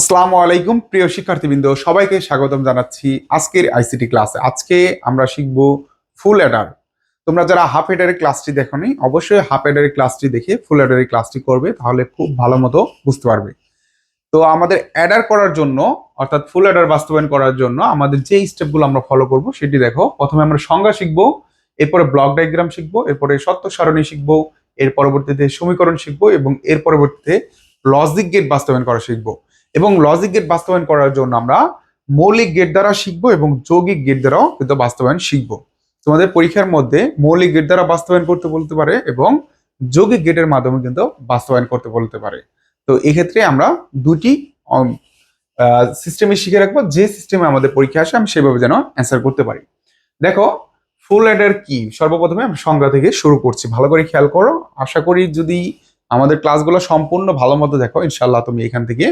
আসসালামু আলাইকুম, প্রিয় শিক্ষার্থীবৃন্দ। সবাইকে স্বাগতম জানাচ্ছি আজকের আইসিটি ক্লাসে আজকে আমরা শিখব ফুল অ্যাডার তোমরা যারা হাফ এডারের ক্লাসটি দেখো দেখোনি, অবশ্যই হাফ এডারের ক্লাসটি দেখে ফুল অ্যাডারের ক্লাসটি করবে, তাহলে খুব ভালো মতো বুঝতে পারবে। তো আমাদের অ্যাডার করার জন্য, অর্থাৎ ফুল অ্যাডার বাস্তবায়ন করার জন্য, আমাদের যে স্টেপগুলো আমরা ফলো করব, সেটি দেখো। প্রথমে আমরা সংজ্ঞা শিখব, এরপরে ব্লক ডায়াগ্রাম শিখব, এরপরে সত্য সারণী শিখব, এর পরবর্তীতে সমীকরণ শিখব এবং এর পরবর্তীতে লজিক গেট বাস্তবায়ন করা শিখব। এবং লজিক গেট বাস্তবায়ন করার জন্য আমরা মৌলিক গেট দ্বারা শিখব এবং যৌগিক গেট দ্বারাও কিন্তু বাস্তবায়ন শিখব। তোমাদের পরীক্ষার মধ্যে মৌলিক গেট দ্বারা বাস্তবায়ন করতে বলতে পারে এবং যৌগিক গেটের মাধ্যমে কিন্তু বাস্তবায়ন করতে বলতে পারে। তো এক্ষেত্রে আমরা দুটি সিস্টেমে শিখে রাখব। যে সিস্টেমে আমাদের পরীক্ষা আসে, আমি সেভাবে যেন অ্যান্সার করতে পারি। দেখো ফুল অ্যাডার কি? সর্বপ্রথমে আমি সংজ্ঞা থেকে শুরু করছি। ভালো করে খেয়াল করো। আশা করি যদি আমাদের ক্লাসগুলো সম্পূর্ণ ভালো মতো দেখো ইনশাল্লাহ তুমি এখান থেকে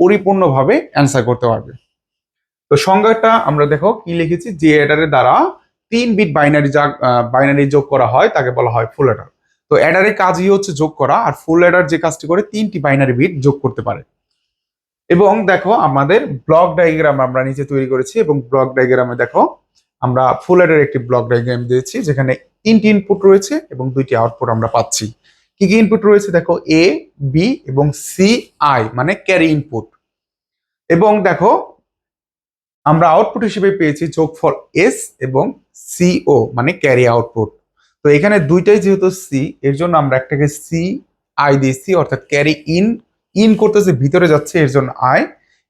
পরিপূর্ণভাবে অ্যান্সার করতে পারবে। তো সংজ্ঞাটা আমরা দেখো কি লিখেছি? যে অ্যাডারের দ্বারা তিন বিট বাইনারি যা বাইনারি যোগ করা হয়, তাকে বলা হয় ফুল অ্যাডার তো অ্যাডারের কাজই হচ্ছে যোগ করা, আর ফুল অ্যাডার যে কাজটি করে, তিনটি বাইনারি বিট যোগ করতে পারে। এবং দেখো আমাদের ব্লক ডায়াগ্রাম আমরা নিচে তৈরি করেছি, এবং ব্লক ডায়াগ্রামে দেখো আমরা ফুল অ্যাডার একটি ব্লক ডায়াগ্রাম দিয়েছি, যেখানে তিনটি ইনপুট রয়েছে, এবং দুইটি আউটপুট আমরা পাচ্ছি। কি কি ইনপুট রয়েছে? দেখো এ বি এবং সি আই মানে ক্যারি ইনপুট এবং দেখো, আমরা আউটপুট হিসেবে পেয়েছি যোগফল এস এবং সিও মানে ক্যারি আউটপুট তো এখানে দুইটাই যেহেতু সি এর জন্য আমরা একটাকে সি আই দিয়েছি, অর্থাৎ ক্যারি ইন ইন করতেছে, ভিতরে যাচ্ছে, এর জন্য আই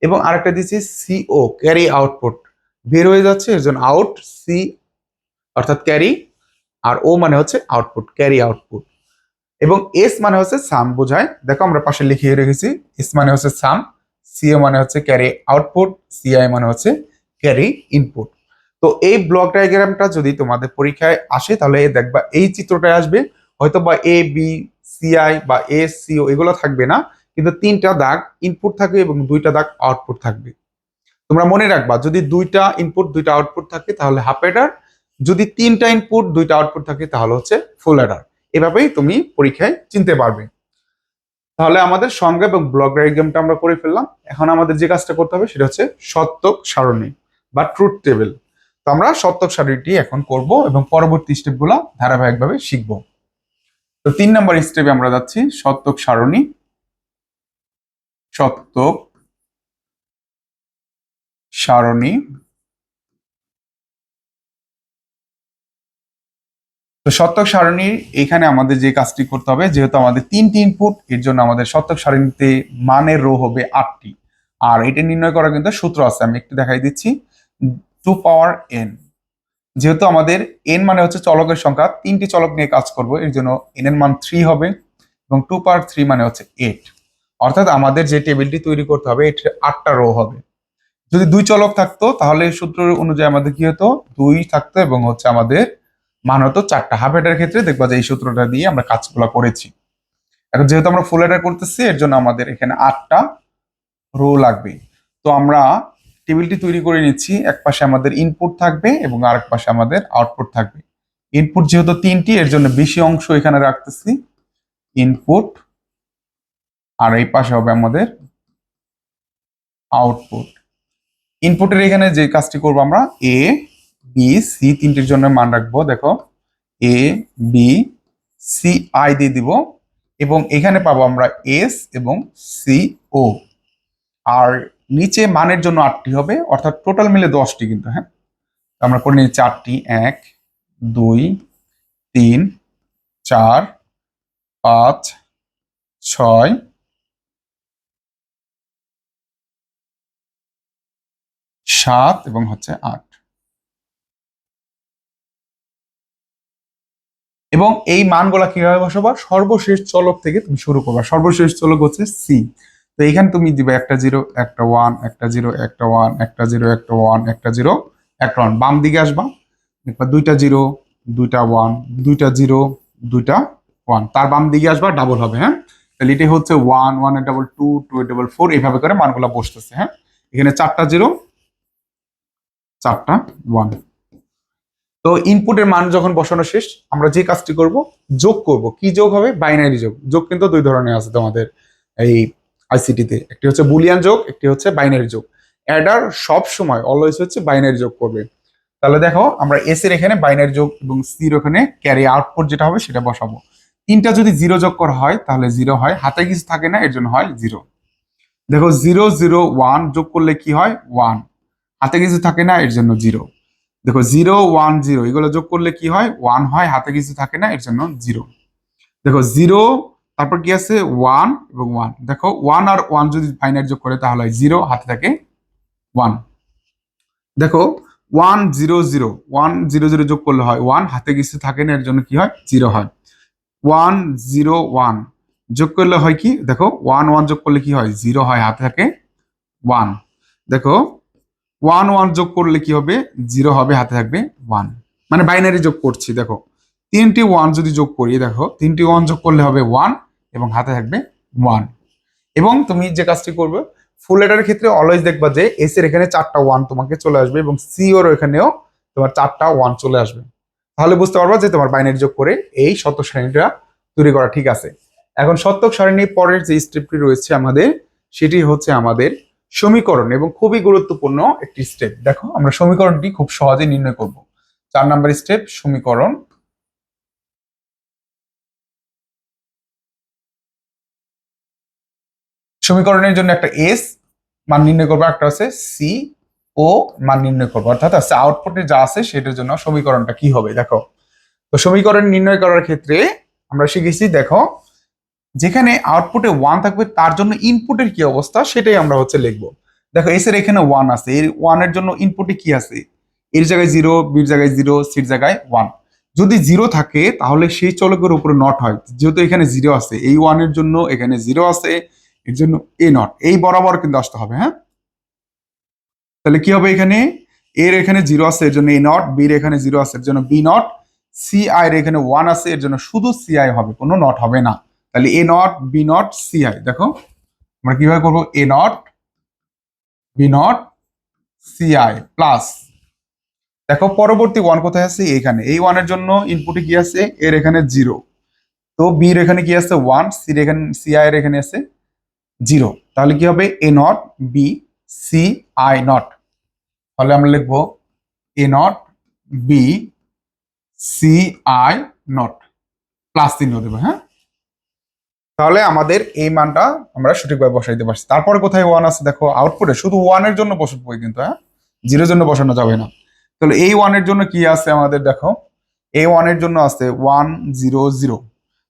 এবং আরেকটা দিয়েছি সিও ক্যারি আউটপুট বের হয়ে যাচ্ছে, এর জন্য আউট সি অর্থাৎ ক্যারি আর ও মানে হচ্ছে আউটপুট ক্যারি আউটপুট এবং এস মানে হচ্ছে সাম বোঝায়। দেখো আমরা পাশে লিখিয়ে রেখেছি। এস মানে হচ্ছে সাম সিএ মানে হচ্ছে ক্যারি আউটপুট সিআই মানে হচ্ছে ক্যারি ইনপুট তো এই ব্লক ডায়াগ্রামটা যদি তোমাদের পরীক্ষায় আসে, তাহলে দেখবা এই চিত্রটা আসবে। হয়তো বা এ বি সিআই বা এ সিও এগুলো থাকবে না, কিন্তু তিনটা দাগ ইনপুট থাকবে এবং দুইটা দাগ আউটপুট থাকবে। তোমরা মনে রাখবা, যদি দুইটা ইনপুট দুইটা আউটপুট থাকে, তাহলে হাফ অ্যাডার যদি তিনটা ইনপুট দুইটা আউটপুট থাকে, তাহলে হচ্ছে ফুল অ্যাডার এভাবেই তুমি পরীক্ষায় চিনতে পারবে। তাহলে আমাদের সংজ্ঞা এবং ব্লক ডায়াগ্রামটা আমরা করে ফেললাম। এখন আমাদের যে কাজটা করতে হবে সেটা হচ্ছে সত্যক সারণী বা ট্রুথ টেবিল। তো আমরা সত্যক সারণীটি এখন করব এবং পরবর্তী স্টেপগুলো ধারাবাহিকভাবে শিখব। তো তিন নম্বর স্টেপে আমরা যাচ্ছি, সত্যক সারণী। সত্যক সারণী। তো সত্যক সারণীর এখানে আমাদের যে কাজটি করতে হবে, যেহেতু আমাদের তিনটি ইনপুট এর জন্য আমাদের সত্যক সারণীতে মানের রো হবে আটটি। আর এটা নির্ণয় করার কিন্তু সূত্র আছে, আমি একটু দেখাই দিচ্ছি। টু পাওয়ার এন যেহেতু আমাদের এন মানে হচ্ছে চলকের সংখ্যা, তিনটি চলক নিয়ে কাজ করব, এর জন্য এন এর মান থ্রি হবে এবং টু পাওয়ার থ্রি মানে হচ্ছে এইট অর্থাৎ আমাদের যে টেবিলটি তৈরি করতে হবে, এটির আটটা রো হবে। যদি দুই চলক থাকতো, তাহলে সূত্র অনুযায়ী আমাদের কি হতো? দুই থাকতো এবং হচ্ছে আমাদের মান হতো চারটা হাফ হেডার ক্ষেত্রে দেখবা যে এই সূত্রটা দিয়ে আমরা কাজগুলো করেছি। এখন যেহেতু আমরা ফুল হেডার করতেছি, এর জন্য আমাদের এখানে আটটা রো লাগবে। তো আমরা টেবিলটি তৈরি করে নিচ্ছি, এক পাশে আমাদের ইনপুট থাকবে এবং আরেক পাশে আমাদের আউটপুট থাকবে। ইনপুট যেহেতু তিনটি, এর জন্য বেশি অংশ এখানে রাখতেছি। ইনপুট আর এই পাশে হবে আমাদের আউটপুট ইনপুটের এখানে যে কাজটি করব আমরা এ বি সি তিনটির জন্য মান রাখব, দেখো এ বি সি আই দিয়ে দিব, এবং এখানে পাবো আমরা এস এবং সি ও আর নিচে মানের জন্য আটটি হবে, অর্থাৎ টোটাল মিলে দশটি কিন্তু হ্যাঁ? আমরা করে নিই চারটি, এক, দুই, তিন, চার, পাঁচ, ছয়, সাত এবং হচ্ছে আট। এবং এই মানগুলা কীভাবে বসাবা? সর্বশেষ চলক থেকে তুমি শুরু করবা। সর্বশেষ চলক হচ্ছে সি তো এখানে তুমি দিবে একটা জিরো, একটা ওয়ান, একটা জিরো, একটা ওয়ান, একটা জিরো, একটা ওয়ান, একটা জিরো, একটা ওয়ান। বাম দিকে আসবা, দেখবা দুইটা জিরো, দুইটা ওয়ান, দুইটা জিরো, দুইটা ওয়ান। তার বাম দিকে আসবা ডাবল হবে হ্যাঁ? তাহলে এটাই হচ্ছে one one double two two double four এইভাবে করে মানগুলা বসতেছে হ্যাঁ? এখানে চারটা জিরো, চারটা ওয়ান তো ইনপুটের মান যখন বসানো শেষ, আমরা যে কাজটি করব, যোগ করব। কি যোগ হবে? বাইনারি যোগ। যোগ কিন্তু দুই ধরনের আছে তোমাদের এই আইসিটিতে একটি হচ্ছে বুলিয়ান যোগ, একটি হচ্ছে বাইনারি যোগ। অ্যাডার সব সময় অলওয়েজ হচ্ছে বাইনারি যোগ করবে। তাহলে দেখো, আমরা এস এর এখানে বাইনারি যোগ এবং সির ওখানে ক্যারি আউটপুট যেটা হবে সেটা বসাবো। তিনটা যদি জিরো যোগ করা হয়, তাহলে জিরো হয়। হাতে কিছু থাকে না, এর জন্য হয় জিরো দেখো জিরো জিরো ওয়ান যোগ করলে কি হয়? ওয়ান হাতে কিছু থাকে না, এর জন্য জিরো দেখো জিরো ওয়ান জিরো এগুলো যোগ করলে কি হয়? ওয়ান হয়, হাতে কিছু থাকে না, এর জন্য জিরো দেখো জিরো তারপর কি আছে? ওয়ান এবং ওয়ান দেখো ওয়ান আর ওয়ান যদি ফাইনাল যোগ করে, তাহলে জিরো হাতে থাকে ওয়ান দেখো one zero zero one zero zero যোগ করলে হয় ওয়ান হাতে কিছু থাকে না, এর জন্য কি হয়? জিরো হয়। ওয়ান জিরো ওয়ান যোগ করলে হয় কি? দেখো ওয়ান ওয়ান যোগ করলে কি হয়? জিরো হয়, হাতে থাকে ওয়ান দেখো ওয়ান ওয়ান যোগ করলে কি হবে? জিরো হবে, হাতে থাকবে ওয়ান। মানে বাইনারি যোগ করছি, দেখো। তিনটি ওয়ান যদি যোগ করি দেখো, তিনটি ওয়ান যোগ করলে হবে ওয়ান এবং হাতে থাকবে ওয়ান। এবং তুমি যে কাজটি করবে, ফুল লেটারের ক্ষেত্রে অলওয়েজ দেখবা যে এস এর এখানে চারটা ওয়ান তোমাকে চলে আসবে এবং সি ওর এখানেও তোমার চারটা ওয়ান চলে আসবে। তাহলে বুঝতে পারবা যে তোমার বাইনারি যোগ করে এই শতক সারণীটা তৈরি করা ঠিক আছে। এখন শতক সারণীর পরের যে স্টেপটি রয়েছে আমাদের, সেটি হচ্ছে আমাদের সমীকরণ এবং খুবই গুরুত্বপূর্ণ একটি স্টেপ দেখো, আমরা সমীকরণটি খুব সহজে নির্ণয় করব। চার নাম্বার স্টেপ সমীকরণ। সমীকরণের জন্য একটা এস মান নির্ণয় করব, একটা আছে সি ও মান নির্ণয় করব। অর্থাৎ আছে আউটপুটে যা আছে সেটার জন্য সমীকরণটা কি হবে, দেখো। তো সমীকরণ নির্ণয় করার ক্ষেত্রে আমরা শিখেছি, দেখো যেখানে আউটপুটে ওয়ান থাকবে, তার জন্য ইনপুটের কি অবস্থা? সেটাই আমরা হচ্ছে লিখব। দেখো এস এর এখানে ওয়ান আছে। এর ওয়ানের জন্য ইনপুটে কি আছে? এর জায়গায় জিরো বির জায়গায় জিরো সির জায়গায় ওয়ান যদি জিরো থাকে, তাহলে সেই চলকের উপরে নট হয়। যেহেতু এখানে জিরো আছে, এই ওয়ানের জন্য এখানে জিরো আছে, এর জন্য এ নট এই বরাবর কিন্তু আসতে হবে হ্যাঁ? তাহলে কি হবে এখানে? এর এখানে জিরো আছে, এর জন্য এ নট বির এখানে জিরো আছে, এর জন্য বি নট সি আই এর এখানে ওয়ান আছে, এর জন্য শুধু সি আই হবে, কোনো নট হবে না। তাহলে A not B not C I দেখো, আমরা কীভাবে করব? A not B not C I plus দেখো, পরবর্তী ওয়ান কোথায় আছে? এখানে এই ওয়ানের জন্য ইনপুটে কি আছে? এর এখানে জিরো তো বির এখানে কি আছে? ওয়ান সির এখানে সি আই এর এখানে আছে জিরো তাহলে কি হবে? A not B C I not তাহলে আমরা লিখব A not B C I not plus চিহ্ন দেবো হ্যাঁ? তাহলে আমাদের এই মানটা আমরা সঠিকভাবে বসাইতে পারছি। তারপরে কোথায় ওয়ান আছে দেখো আউটপুটে শুধু ওয়ানের জন্য বসাবো কিন্তু হ্যাঁ? জিরোর জন্য বসানো যাবে না। তাহলে এই ওয়ানের জন্য কি আছে আমাদের দেখো? এই ওয়ানের জন্য আছে ওয়ান জিরো জিরো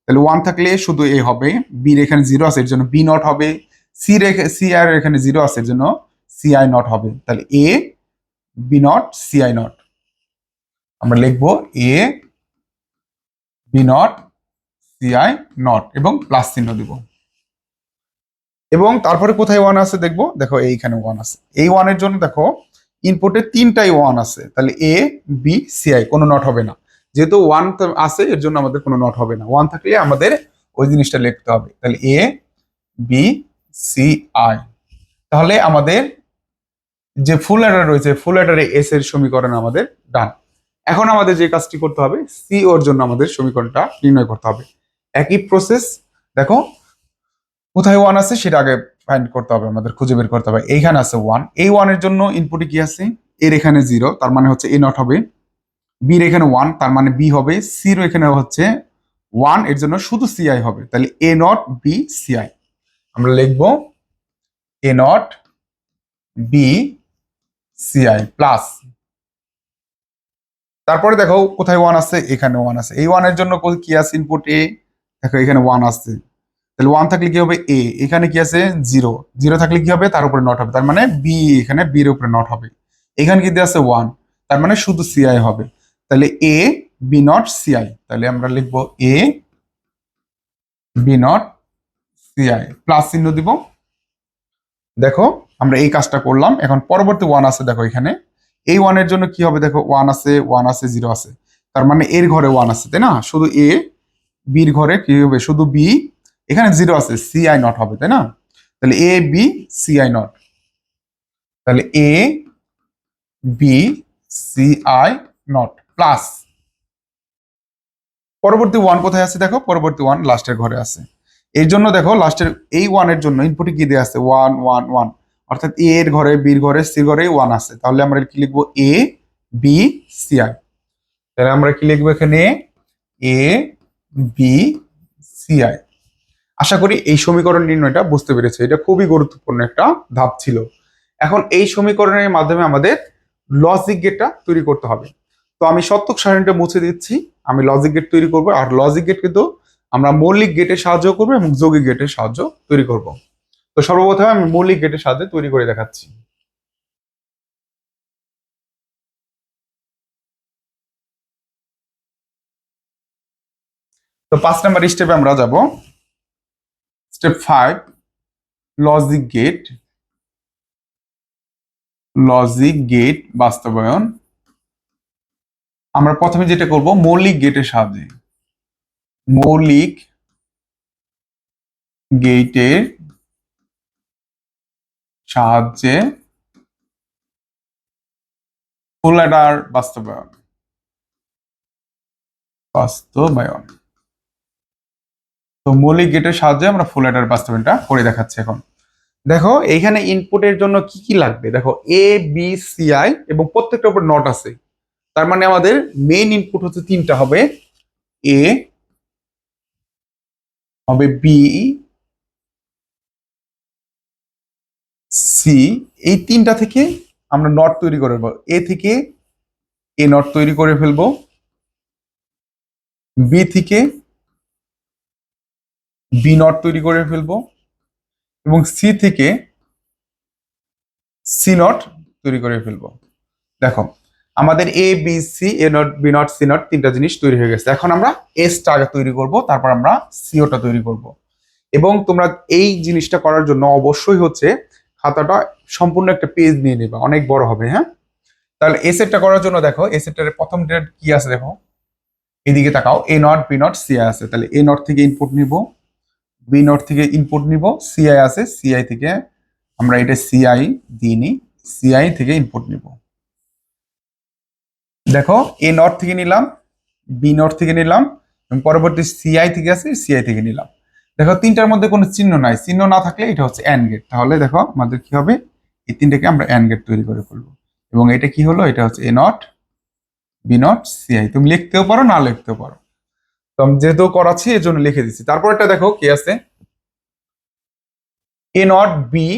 তাহলে ওয়ান থাকলে শুধু এ হবে বির এখানে জিরো আছে, এর জন্য বি নট হবে সি সি আর এখানে জিরো আছে, এর জন্য সি আই নট হবে। তাহলে A B not C I not আমরা লিখব A B not C I not এবং প্লাস চিহ্ন দিব। এবং তারপরে কোথায় ওয়ান আছে দেখব? দেখো এইখানে ওয়ান আছে। এই ওয়ানের জন্য দেখো ইনপুটে তিনটাই ওয়ান আছে। তাহলে এ বি সি আই কোনো নট হবে না। যেহেতু ওয়ান আছে, এর জন্য আমাদের কোনো নট হবে না। ওয়ান থাকলে আমাদের ওই জিনিসটা লিখতে হবে। তাহলে এ বি সি আই তাহলে আমাদের যে ফুল লেটার রয়েছে ফুল লেটারে এস এর সমীকরণ আমাদের ডান এখন আমাদের যে কাজটি করতে হবে সি ওর জন্য আমাদের সমীকরণটা নির্ণয় করতে হবে। একই প্রসেস দেখো, কোথায় ওয়ান আছে সেটা আগে ফাইন্ড করতে হবে, আমাদের খুঁজে বের করতে হবে। এইখানে আছে ওয়ান এই ওয়ানের জন্য ইনপুটে কি আছে? এর এখানে জিরো তার মানে হচ্ছে এ নট হবে। বির এখানে ওয়ান তার মানে বি হবে। সির এখানে হচ্ছে ওয়ানের জন্য শুধু সিআই হবে। তাহলে এ নট বি সিআই আমরা লিখব A not B CI plus তারপরে দেখো, কোথায় ওয়ান আছে? এখানে ওয়ান আছে। এই ওয়ানের জন্য কি আছে ইনপুট এ দেখো, এখানে ওয়ান আছে তাহলে ওয়ান থাকলে কি হবে? এ এখানে কি আছে? জিরো জিরো থাকলে কি হবে? তার উপরে নট হবে। তার মানে বি এখানে বির উপরে নট হবে। এখানে কি আছে? ওয়ান তার মানে শুধু সিআই হবে। তাহলে এ বি নট সিআই তাহলে আমরা লিখব A B not CI plus চিহ্ন দিব। দেখো, আমরা এই কাজটা করলাম। এখন পরবর্তী ওয়ান আছে দেখো এখানে। এই ওয়ানের জন্য কি হবে? দেখো ওয়ান আছে ওয়ান আছে জিরো আছে। তার মানে এর ঘরে ওয়ান আছে, তাই না? শুধু এ বির ঘরে কি হবে? শুধু বি? এখানে জিরো আছে সি আই নট হবে, তাই না? তাহলে A B C I not তাহলে A B C I not plus পরবর্তী ওয়ান কোথায় আছে দেখো? পরবর্তী ওয়ান লাস্টের ঘরে আছে। এর জন্য দেখো লাস্টের এই ওয়ানের জন্য ইনপুটে কি দেওয়া আছে? ওয়ান ওয়ান ওয়ান অর্থাৎ এ এর ঘরে বির ঘরে সি ঘরে ওয়ান আছে। তাহলে আমরা কি লিখব? এ বি সি আই তাহলে আমরা কি লিখব এখানে? এ বি সি আই আশা করি এই সমীকরণ নির্ণয়টা বুঝতে পেরেছে। এটা খুবই গুরুত্বপূর্ণ একটা ধাপ ছিল। এখন এই সমীকরণের মাধ্যমে আমাদের লজিক গেটটা তৈরি করতে হবে। তো আমি সত্যক সারণীটা মুছে দিচ্ছি। আমি লজিক গেট তৈরি করব আর লজিক গেট কিন্তু আমরা মৌলিক গেটের সাহায্য করব এবং যৌগিক গেটের সাহায্য তৈরি করব। তো সর্বপ্রথমে আমি মৌলিক গেটের সাহায্যে তৈরি করে দেখাচ্ছি। তো পাঁচ নাম্বার স্টেপে আমরা যাব। Step five logic gate logic gate বাস্তবায়ন। আমরা প্রথমে যেটা করব, মৌলিক গেটের সাহায্যে। মৌলিক গেটের সাহায্যে ফুল অ্যাডার বাস্তবায়ন। বাস্তবায়ন। তো মৌলিক গেটের সাহায্যে আমরা ফুল অ্যাডার বাস্তবায়নটা করে দেখাচ্ছি এখন। দেখো, এইখানে ইনপুটের জন্য কি কি লাগবে? দেখো এ বি সি আই এবং প্রত্যেকটার উপর নট আছে। তার মানে আমাদের মেইন ইনপুট হচ্ছে তিনটা হবে এ হবে বি সি এই তিনটা থেকে আমরা নট তৈরি করে ফেলব। এ থেকে এ নট তৈরি করে ফেলব। বি থেকে বি নট তৈরি করে ফেলব এবং সি থেকে সি নট তৈরি করে ফেলব। দেখো, আমাদের A B C A not B not C not তিনটা জিনিস তৈরি হয়ে গেছে। এখন আমরা এসটা আগে তৈরি করব, তারপর আমরা সিওটা তৈরি করব। এবং তোমরা এই জিনিসটা করার জন্য অবশ্যই হচ্ছে খাতাটা সম্পূর্ণ একটা পেজ নিয়ে নেবে, অনেক বড় হবে হ্যাঁ? তাহলে এসেটটা করার জন্য দেখো এ এসেটটার প্রথম ডেট কি আছে দেখো? এদিকে তাকাও A not B not C আছে। তাহলে এ নট থেকে ইনপুট নিব। বি নট থেকে ইনপুট নিব সিআই আছে সিআই থেকে আমরা এটা সিআই দিয়ে নিই সিআই থেকে ইনপুট নিব। দেখো এ নট থেকে নিলাম বি নট থেকে নিলাম, এবং পরবর্তী সিআই থেকে আছে সিআই থেকে নিলাম। দেখো, তিনটার মধ্যে কোনো চিহ্ন নাই। চিহ্ন না থাকলে এটা হচ্ছে অ্যান্ড গেট তাহলে দেখো, আমাদের কি হবে? এই তিনটাকে আমরা অ্যান্ড গেট তৈরি করে ফেলব। এবং এটা কি হলো? এটা হচ্ছে A not B not CI তুমি লিখতেও পারো, না লিখতেও পারো। তো যেহেতু করাচ্ছি এর জন্য লিখে দিচ্ছি। তারপর একটা দেখো কি আছে? A not B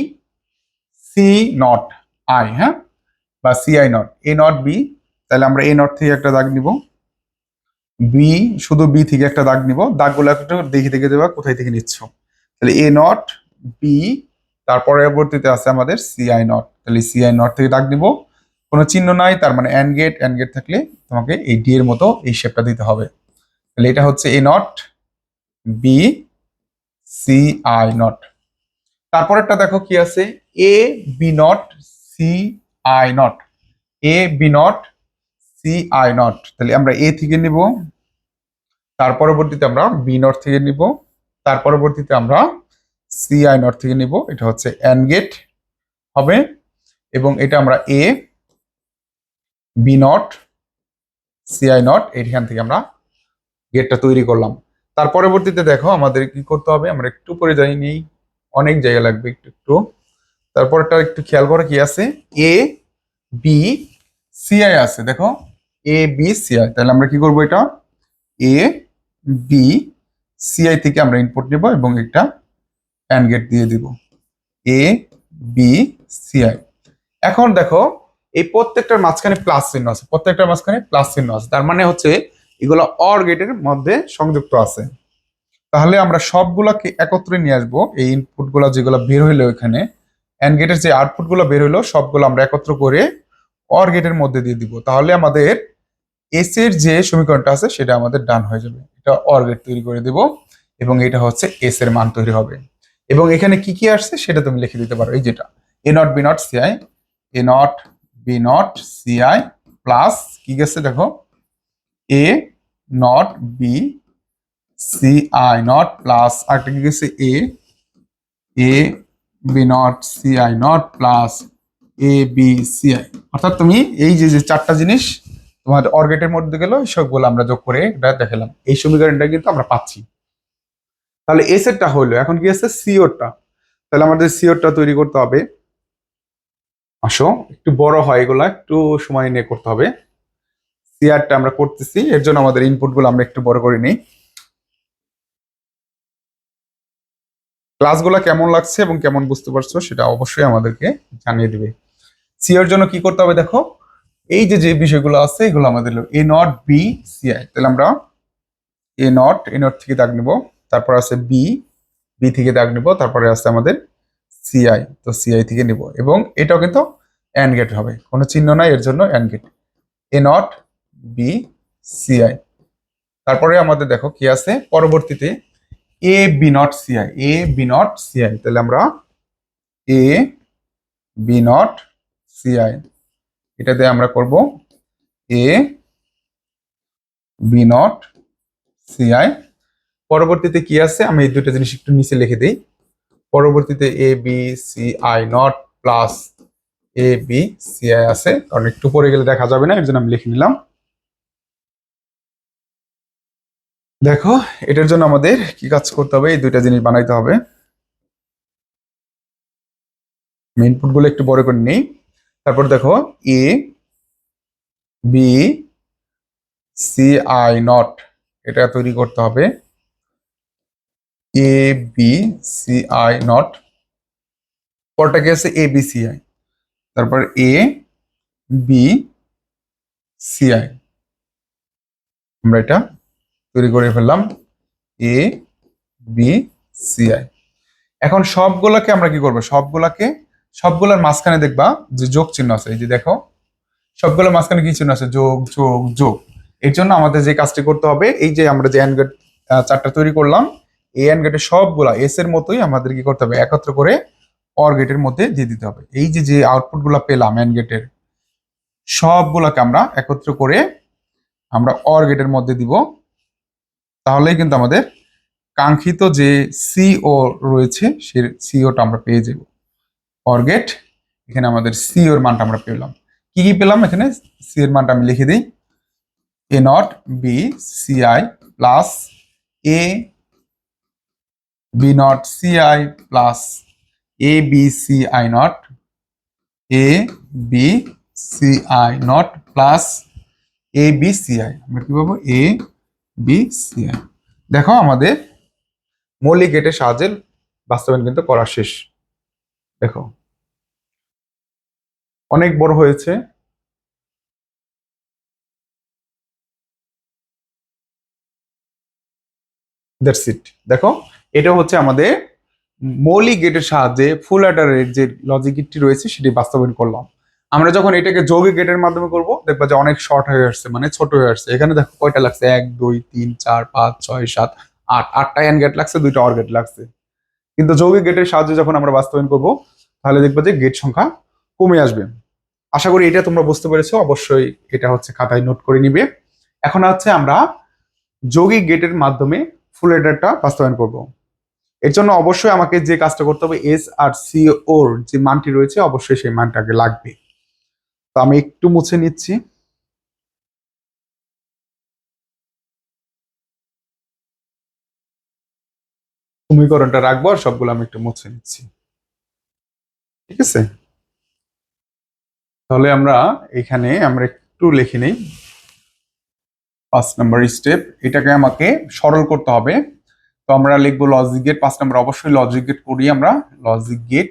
C not I হ্যাঁ? বা C I not A not B তাহলে আমরা এ নট থেকে একটা দাগ নিব। বি শুধু বি থেকে একটা দাগ নিব। দাগগুলো একটু দেখে দেখে দেবা, কোথায় থেকে নিচ্ছ। তাহলে এ নট বি তার পরবর্তীতে আছে আমাদের সিআই নট তাহলে সিআই নট থেকে দাগ নিব। কোনো চিহ্ন নাই, তার মানে অ্যান্ড গেট অ্যান্ড গেট থাকলে তোমাকে এই ডি এর মতো এই শেপটা দিতে হবে। তাহলে এটা হচ্ছে A not B C I not তারপরেরটা দেখো কি আছে? A B not C I not A B not C I not তাহলে আমরা এ থেকে নিব, তার পরবর্তীতে আমরা বি নট থেকে নিব, তার পরবর্তীতে আমরা সি আই নট থেকে নিব, এটা হচ্ছে অ্যান গেট হবে, এবং এটা আমরা A B not C I not এইখান থেকে আমরা গেটটা তৈরি করলাম। তার পরবর্তীতে দেখো আমাদের কি করতে হবে, আমরা একটু পরে যাই, নেই। অনেক জায়গা লাগবে একটু একটু। তারপরটা একটু খেয়াল করে কি আছে? এ বি সিআই আছে, দেখো। এ বি সিআই তাহলে আমরা কি করব এটা? এ বি সিআই থেকে আমরা ইনপুট নেব এবং একটা অ্যান্ড গেট দিয়ে দিব। এ বি সিআই এখন দেখো, এই প্রত্যেকটার মাঝখানে প্লাস চিহ্ন আছে। প্রত্যেকটার মাঝখানে প্লাস চিহ্ন আছে। তার মানে হচ্ছে এগুলো অর গেটের মধ্যে সংযুক্ত আছে। তাহলে আমরা সবগুলোকে একত্রে নিয়ে আসব। এই ইনপুটগুলো যেগুলো বের হইল এখানে অ্যান্ড গেটের যে আউটপুটগুলো বের হইল, সবগুলো আমরা একত্র করে অর গেটের মধ্যে দিয়ে দিব। তাহলে আমাদের এস এর যে সমীকরণটা আছে, সেটা আমাদের ডান হয়ে যাবে। এটা অর গেট তৈরি করে দেব এবং এটা হচ্ছে এস এর মান তৈরি হবে। এবং এখানে কি কি আসছে, সেটা তুমি লিখে দিতে পারো। এই যেটা A not B not CI A not B not CI plus কি গেছে দেখো? A not B C I not plus আরেকটা কি গেছে? A A B not C I not plus A B C I অর্থাৎ তুমি এই যে যে চারটা জিনিস তোমার অর্গেটের মধ্যে গেল সবগুলো আমরা যোগ করে এটা দেখালাম। এই সমীকরণটা কিন্তু আমরা পাচ্ছি। তাহলে এস এরটা হলো, এখন কি আছে? সিওরটা তাহলে আমাদের সিওরটা তৈরি করতে হবে। আসো, একটু বড় হয় এগুলা, একটু সময় নিয়ে করতে হবে। সিআরটা আমরা করতেছি, এর জন্য আমাদের ইনপুটগুলো আমরা একটু বড় করে নিই। ক্লাসগুলো কেমন লাগছে এবং কেমন বুঝতে পারছ সেটা অবশ্যই আমাদেরকে জানিয়ে দিবে। সিআর জন্য কি করতে হবে দেখো, এই যে যে বিষয়গুলো আছে, এগুলো আমাদের এ নট বি সিআই তাহলে আমরা এ নট এ নট থেকে দাগ নেব, তারপর আছে বি বি থেকে দাগ নেব, তারপরে আছে আমাদের সিআই তো সিআই থেকে নিব এবং এটাও কিন্তু অ্যান্ড গেট হবে, কোনো চিহ্ন নাই, এর জন্য and gate A not B CI তারপরে আমাদের দেখো কি আছে? পরবর্তীতে A B not CI A B not CI তাহলে আমরা এ বি নট সিআই এটাতে আমরা করব এ বি নট সিআই পরবর্তীতে কি আছে? আমি এই দুটো জিনিস একটু নিচে লিখে দিই। পরবর্তীতে A B C I not plus A B C I আছে। কারণ একটু পরে গেলে দেখা যাবে না এর জন্য আমি লিখে নিলাম। দেখো, এটার জন্য আমাদের কি কাজ করতে হবে? এই দুইটা জিনিস বানাইতে হবে। ইনপুটগুলো একটু বড় করে নেই। তারপর দেখো A B C I not এটা তৈরি করতে হবে। A B C I not পরটা কি আছে? এ বি সি আই তারপর এ বি সি আই আমরা এটা তৈরি করে ফেললাম এ বি সি আই এখন সবগুলোকে আমরা কি করব? সবগুলাকে, সবগুলোর মাঝখানে দেখবা যে যোগ চিহ্ন আছে। এই যে দেখো, সবগুলোর মাঝখানে কি চিহ্ন আছে? যোগ যোগ যোগ। এর জন্য আমাদের যে কাজটি করতে হবে, এই যে আমরা যে অ্যান্ড গেট চারটা তৈরি করলাম, এই অ্যান্ড গেটের সবগুলা এস এর মতোই আমাদের কি করতে হবে? একত্র করে অর গেটের মধ্যে দিয়ে দিতে হবে। এই যে যে আউটপুটগুলা পেলাম অ্যান্ড গেটের সবগুলাকে আমরা একত্র করে আমরা অর গেটের মধ্যে দিব। তাহলেই কিন্তু আমাদের কাঙ্ক্ষিত যে সিও রয়েছে সে সিওটা আমরা পেয়ে যাব। অর্গেট এখানে আমাদের সিওর মানটা আমরা পেলাম। কি কি পেলাম এখানে? সি এর মানটা আমি লিখে দিই। A not B CI plus A B not CI plus A B C I not A B C I not plus A B C I আমরা কি পাবো? এ বি সি দেখো আমাদের মৌলিক গেটের সাহায্যে বাস্তবায়ন কিন্তু করা শেষ। দেখো। অনেক বড় হয়েছে। ইট দেখো, এটা হচ্ছে আমাদের মৌলিক গেটের সাহায্যে ফুল অ্যাডারের যে লজিক গেটটি রয়েছে, সেটি বাস্তবায়ন করলাম। আমরা যখন এটাকে যৌগিক গেটের মাধ্যমে করব, দেখবা যে অনেক শর্ট হয়ে আসছে মানে ছোট হয়ে আসছে। এখানে দেখো কয়টা লাগছে? এক, দুই, তিন, চার, পাঁচ, ছয়, সাত, আট। আটটা এন গেট লাগছে, দুইটা অর গেট লাগছে। কিন্তু যৌগিক গেটের সাহায্যে যখন আমরা বাস্তবায়ন করব, তাহলে দেখবা যে গেট সংখ্যা কমে আসবে। আশা করি এটা তোমরা বুঝতে পেরেছ। অবশ্যই এটা হচ্ছে খাতায় নোট করে নিবে। এখন হচ্ছে আমরা যৌগিক গেটের মাধ্যমে ফুল এডারটা বাস্তবায়ন করব। এর জন্য অবশ্যই আমাকে যে কাজটা করতে হবে এস আর সি ওর যে মানটি রয়েছে, অবশ্যই সেই মানটাকে লাগবে। তো আমি একটু মুছে নিচ্ছি। সমীকরণটা রাখব আর সবগুলো আমি একটু মুছে নিচ্ছি। ঠিক আছে? তাহলে আমরা এখানে আমরা একটু লিখে নেই। পাঁচ নম্বর স্টেপ, এটাকে আমাকে সরল করতে হবে। তো আমরা লিখব লজিক গেট পাঁচ নম্বর অবশ্যই লজিক গেট করি আমরা লজিক গেট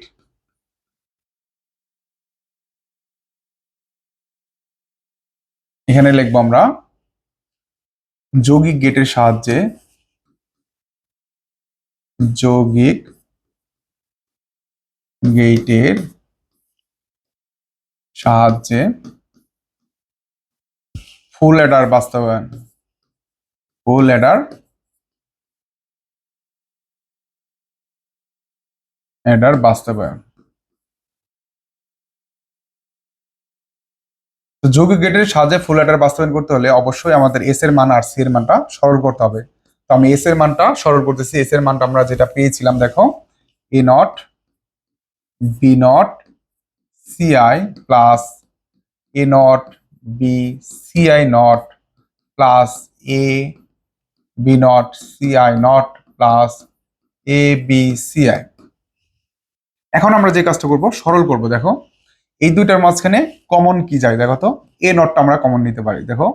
এখানে লিখব আমরা যৌগিক গেটের সাহায্যে যৌগিক গেটের সাহায্যে ফুল অ্যাডার বাস্তবায়ন। ফুল অ্যাডার অ্যাডার বাস্তবায়ন। তো যৌগিক গেটের সাহায্যে ফুল অ্যাডার বাস্তবায়ন করতে হলে অবশ্যই আমাদের এস এর মান আর সি এর মানটা সরল করতে হবে। তো আমি এস এর মানটা সরল করতেছি। এস এর মানটা আমরা যেটা পেয়েছিলাম, দেখো A not B not CI plus A not B CI not plus A B not CI not plus A B C I এখন আমরা যে কাজটা করব, সরল করব, দেখো। এই দুইটার মাঝখানে কমন কি যায় দেখো তো? এ নটটা আমরা কমন নিতে পারি, দেখো।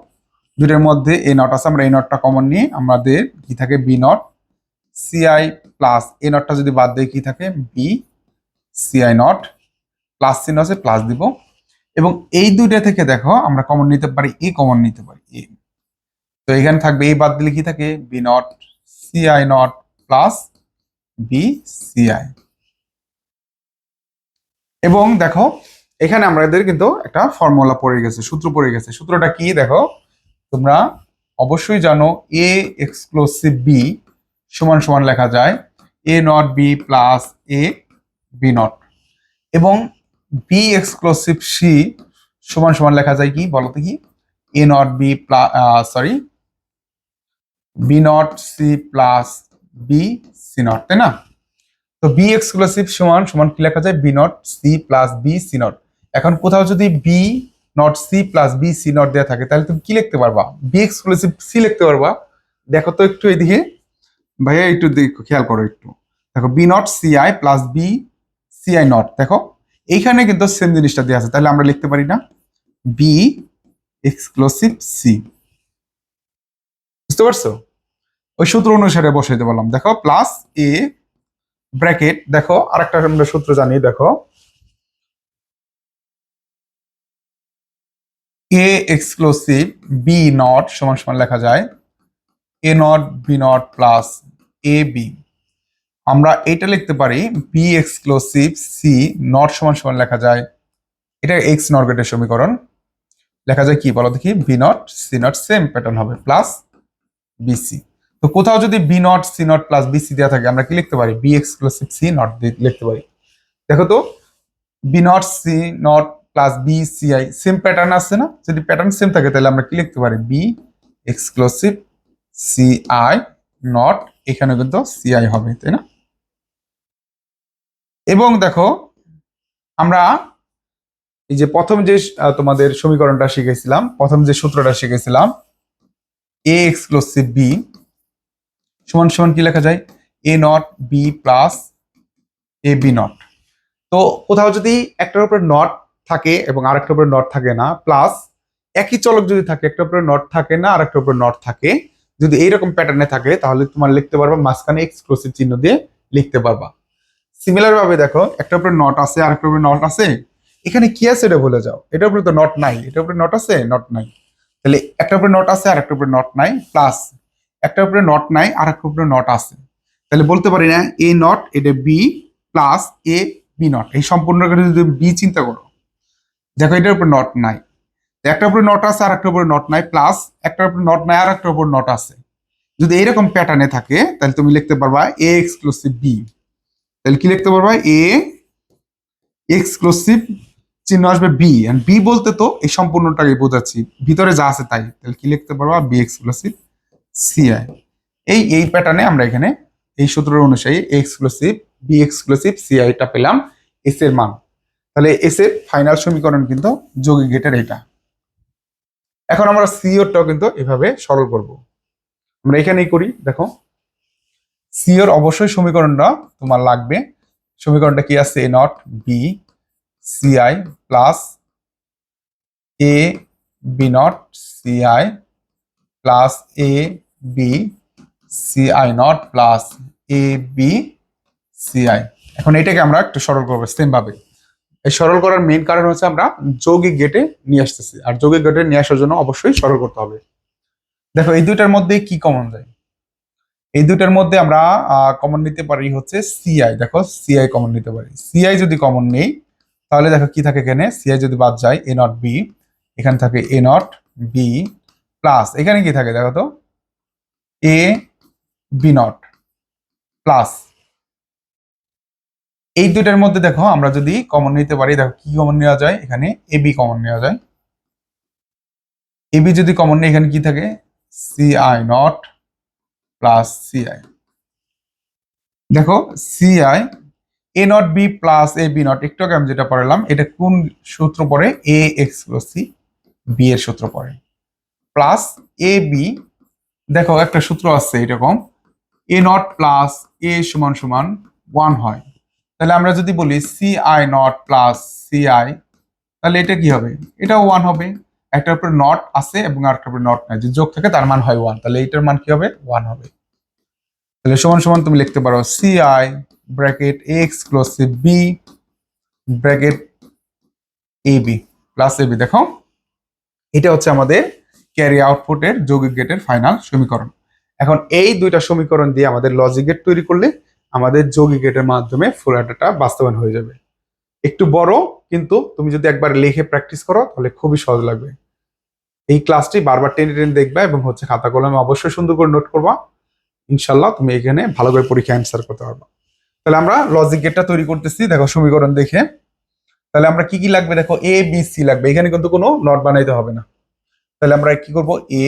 দুইটার মধ্যে এ নট আছে, আমরা এই নটটা কমন নিয়ে আমাদের কি থাকে? B not CI plus A নটটা যদি বাদ দেয় কি থাকে? বি সিআই নট প্লাস চিহ্ন আছে প্লাস দিব। এবং এই দুইটা থেকে দেখো, আমরা কমন নিতে পারি এ কমন নিতে পারি এ তো এখানে থাকবে এই বাদ দিলে কি থাকে? B not CI not plus B CI এবং দেখো এখানে আমাদের কিন্তু একটা ফর্মুলা পড়ে গেছে, সূত্র পড়ে গেছে। সূত্রটা কি দেখো? তোমরা অবশ্যই জানো এ এক্সক্লুসিভ বি সমান সমান লেখা যায় A not B plus A B not এবং বি এক্সক্লুসিভ সি সমান সমান লেখা যায় কি? বলো তো কি? A not B sorry B not C plus B C not তাই না? তো বি এক্সক্লুসিভ সমান সমান কি লেখা যায়? B not C plus B C not এখন কোথাও যদি B not C plus B C not দেওয়া থাকে, তাহলে তুমি কি লিখতে পারবা? বি এক্সক্লুসিভ সি লিখতে পারবা। দেখো তো একটু এদিকে। ভাইয়া, একটু দেখো, খেয়াল করো একটু। দেখো B not C I plus B C I not দেখো। এইখানে কিন্তু সেম জিনিসটা দেওয়া আছে, তাহলে আমরা লিখতে পারি না? বি এক্সক্লুসিভ সি বুঝতে পারছ? ওই সূত্র অনুসারে বসাইতে বললাম দেখো প্লাস এ ব্র্যাকেট দেখো, আরেকটা আমরা সূত্র জানি, দেখো। এ এক্সক্লুসিভ বি নট সমান সমান লেখা যায়। A not B not plus A B আমরা এটা লিখতে পারি বি এক্সক্লুসিভ সি নট সমান সমান লেখা যায়। এটা এক্স নর্গেটের সমীকরণ। লেখা যায় কি বলো দেখি? B not C not same pattern হবে প্লাস বিসি তো কোথাও যদি B not C not plus BC দেওয়া থাকে, আমরা কি লিখতে পারি? বি এক্সক্লুসিভ সি নট লিখতে পারি। দেখো তো B not C not plus B C I same pattern আসছে না? যদি প্যাটার্ন সেম থাকে, তাহলে আমরা কি লিখতে পারি? B exclusive C I not এখানে কিন্তু সি আই হবে, তাই না? এবং দেখো, আমরা এই যে প্রথম যে তোমাদের সমীকরণটা শিখেছিলাম, প্রথম যে সূত্রটা শিখেছিলাম এ এক্সক্লুসিভ বি সমান সমান কি লেখা যায়? A not B plus A B not তো কোথাও যদি একটার উপরে নট থাকে এবং আরেকটার উপরে নট থাকে না প্লাস একই চলক যদি থাকে একটার উপরে নট থাকে না আর একটার উপরে নট থাকে যদি এইরকম প্যাটার্নে থাকে তাহলে তোমার লিখতে পারবা মাঝখানে এক্সক্লুসিভ চিহ্ন দিয়ে লিখতে পারবা সিমিলার ভাবে দেখো একটার উপরে নট আছে আর একটার উপরে নট আছে এখানে কি আছে এটা বলে যাও এটার উপরে তো নট নাই এটার উপরে নট আছে নট নাই তাহলে একটার উপরে নট আছে আর একটার উপরে নট নাই প্লাস একটার উপরে নট নাই আর একটার উপরে নট আছে তাহলে বলতে পারি না এ নট এটা B plus A B not এই সম্পূর্ণ যদি বি চিন্তা করো দেখো, এটার উপরে নট নাই। একটার উপরে নট আছে আর একটার উপরে নট নাই প্লাস একটার উপরে নট নাই আর একটার উপর নট আছে। যদি এইরকম প্যাটার্নে থাকে, তাহলে তুমি লিখতে পারবা এ এক্সক্লুসিভ বি তাহলে কি লিখতে পারবা? এ এক্সক্লুসিভ চিহ্ন আসবে বি এন্ড বি বলতে তো এই সম্পূর্ণটাকে বোঝাচ্ছি। ভিতরে যা আছে তাই। তাহলে কি লিখতে পারবা? বি এক্সক্লুসিভ সিআই এই এই প্যাটার্নে আমরা এখানে এই সূত্রের অনুযায়ী এক্সক্লুসিভ বি এক্সক্লুসিভ সিআইটা পেলাম এস এর মান। তাহলে এস এর ফাইনাল সমীকরণ কিন্তু যোগী গেটের এটা। এখন আমরা সিওরটাও কিন্তু এভাবে সরল করব। আমরা এখানেই করি, দেখো। সিওর অবশ্যই সমীকরণটা তোমার লাগবে। সমীকরণটা কি আছে? A not B CI plus A B not CI plus A B CI not plus A B CI এখন এটাকে আমরা একটু সরল করব সেম ভাবে। এই সরল করার মেইন কারণ হচ্ছে আমরা যৌগিক গেটে নিয়ে আসতেছি। আর যৌগিক গেটে নিয়ে আসার জন্য অবশ্যই সরল করতে হবে। দেখো, এই দুইটার মধ্যে কি কমন যায়? এই দুইটার মধ্যে আমরা কমন নিতে পারি হচ্ছে সিআই দেখো সিআই কমন নিতে পারি। সিআই যদি কমন নেই, তাহলে দেখো কি থাকে এখানে? সিআই যদি বাদ যায় এ নট বি এখানে থাকে এ নট বি প্লাস এখানে কি থাকে দেখো তো? এ বি নট প্লাস এই দুইটার মধ্যে দেখো, আমরা যদি কমন নিতে পারি, দেখো কি কমন নেওয়া যায়? এখানে এ বি কমন নেওয়া যায়। এ বি যদি কমন নেই, এখানে কি থাকে? সিআই নট প্লাস সিআই দেখো CI A not B plus A B not একটু আগে আমি যেটা পড়ালাম, এটা কোন সূত্র পড়ে? এ এক্স সি বি এর সূত্র পড়ে। প্লাস এ বি দেখো একটা সূত্র আছে এরকম। এ নট প্লাস এ সমান সমান ওয়ান হয়। তাহলে আমরা যদি বলি C I not plus C I তাহলে এটা কি হবে? এটাও ওয়ান হবে। একটার উপরে নট আছে এবং আরেকটার উপরে নট নাই। যে যোগ থাকে, তার মান হয় ওয়ান তাহলে এটার মান কি হবে? ওয়ান হবে। তাহলে সমান সমান তুমি লিখতে পারো C I bracket A exclusive B bracket A B plus A B দেখো, এটা হচ্ছে আমাদের ক্যারি আউটপুটের যৌগিক গেটের ফাইনাল সমীকরণ। এখন এই দুইটা সমীকরণ দিয়ে আমাদের লজিক গেট তৈরি করলে আমাদের যৌগিক গেটের মাধ্যমে ফুল বাস্তবায়ন হয়ে যাবে। একটু বড়, কিন্তু তুমি যদি একবার লিখে প্র্যাকটিস করো, তাহলে খুবই সহজ লাগবে। এই ক্লাসটি বারবার টেনে টেনে দেখবা এবং হচ্ছে খাতা কলমে অবশ্যই সুন্দর করে নোট করবা। ইনশাল্লাহ তুমি এখানে ভালো করে পরীক্ষা অ্যান্সার করতে পারবা। তাহলে আমরা লজিক গেটটা তৈরি করতেছি, দেখো সমীকরণ দেখে। তাহলে আমরা কি কি লাগবে? দেখো এ বি সি লাগবে। এখানে কিন্তু কোনো নট বানাইতে হবে না। তাহলে আমরা কি করব? এ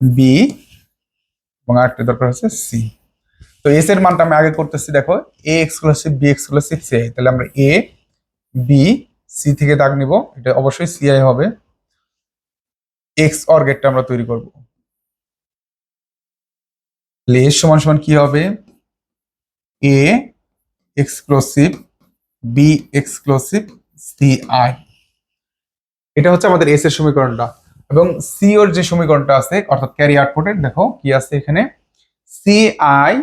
বি এবং আরেকটা দরকার হচ্ছে সি তো এস এর মানটা আমি আগে করতেছি, দেখো A exclusive B exclusive C I তাহলে আমরা এ বি সি থেকে দাগ নিব, এটা অবশ্যই সি আই হবে। এক্স অর গেটটা আমরা তৈরি করব। তাহলে এর সমান সমান কি হবে? A exclusive B exclusive C I এটা হচ্ছে আমাদের এস এর সমীকরণটা। এবং সি ওর যে সমীকরণটা আছে, অর্থাৎ ক্যারি আউটপুটের দেখো, কি আছে এখানে? সি আই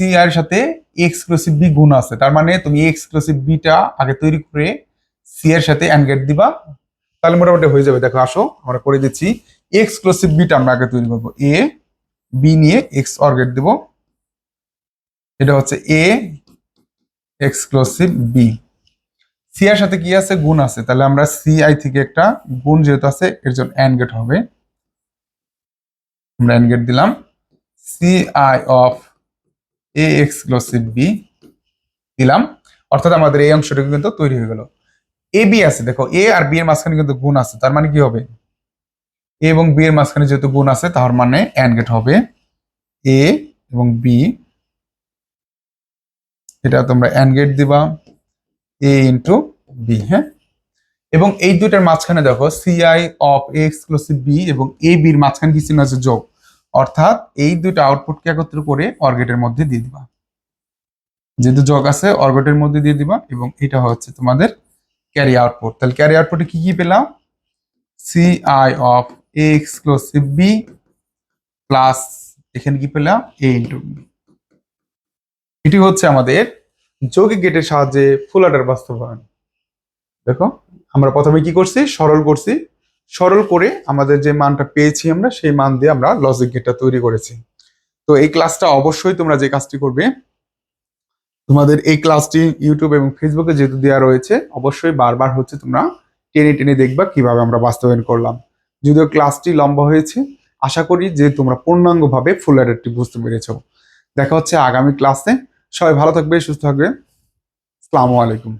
সি এর সাথে এক্সক্লুসিভ বি গুণ আছে। তার মানে তুমি এক্সক্লুসিভ বিটা আগে তৈরি করে সি এর সাথে অ্যান্ড গেট দিবা। তাহলে মোটামুটি হয়ে যাবে। দেখো, আসো, আমরা করে দিচ্ছি। এক্সক্লুসিভ বিটা আমরা আগে তৈরি করব। এ, বি নিয়ে এক্স অর গেট দিব। এটা হচ্ছে এ, এক্সক্লুসিভ বি। সি এর সাথে কি আছে? গুণ আছে। তাহলে আমরা সি আই থেকে একটা গুণ যেহেতু আছে, এর জন্য অ্যান্ড গেট হবে। আমরা অ্যান্ড গেট দিলাম। C I of A exclusive B দিলাম। অর্থাৎ আমাদের এই অংশটুকু কিন্তু তৈরি হয়ে গেল। এ বি আছে, দেখো এ আর বি এর মাঝখানে কিন্তু গুণ আছে, তার মানে কি হবে? এ এবং বি এর মাঝখানে যেহেতু গুণ আছে, তার মানে অ্যান্ড গেট হবে এ এবং বি এটা তোমরা অ্যান্ড গেট দিবা এ ইন্টু বি হ্যাঁ? এবং এই দুইটার মাঝখানে দেখো সিআই অফ এক্সক্লুসিভ বি এবং এ বির মাঝখানে কি চিহ্ন আছে? যোগ। অর্থাৎ এই দুইটা আউটপুটকে একত্র করে অর্গেটের মধ্যে দিয়ে দিবা। যেহেতু যোগ আছে অর্গেটের মধ্যে দিয়ে দিবা এবং এটা হচ্ছে তোমাদের ক্যারি আউটপুট তাহলে ক্যারি আউটপুটে কি কি পেলাম? C I of A exclusive B plus এখানে কি পেলাম? এ ইন্টু বি এটি হচ্ছে আমাদের যৌগিক গেটের সাহায্যে ফুল অর্ডার বাস্তবায়ন। দেখো, আমরা প্রথমে কি করছি? সরল করছি। সরল করে আমাদের যে মানটা পেয়েছি আমরা, সেই মান দিয়ে আমরা লজিক গেটটা তৈরি করেছি। তো এই ক্লাসটা অবশ্যই তোমরা যে কাজটি করবে, তোমাদের এই ক্লাসটি ইউটিউব এবং ফেসবুকে যেহেতু দেওয়া রয়েছে, অবশ্যই বারবার হচ্ছে তোমরা টেনে টেনে দেখবা কীভাবে আমরা বাস্তবায়ন করলাম। যদিও ক্লাসটি লম্বা হয়েছে, আশা করি যে তোমরা পূর্ণাঙ্গভাবে ফুল অ্যাডারটি বুঝতে পেরেছ। দেখা হচ্ছে আগামী ক্লাসে সবাই ভালো থাকবে, সুস্থ থাকবে। আসসালামু আলাইকুম।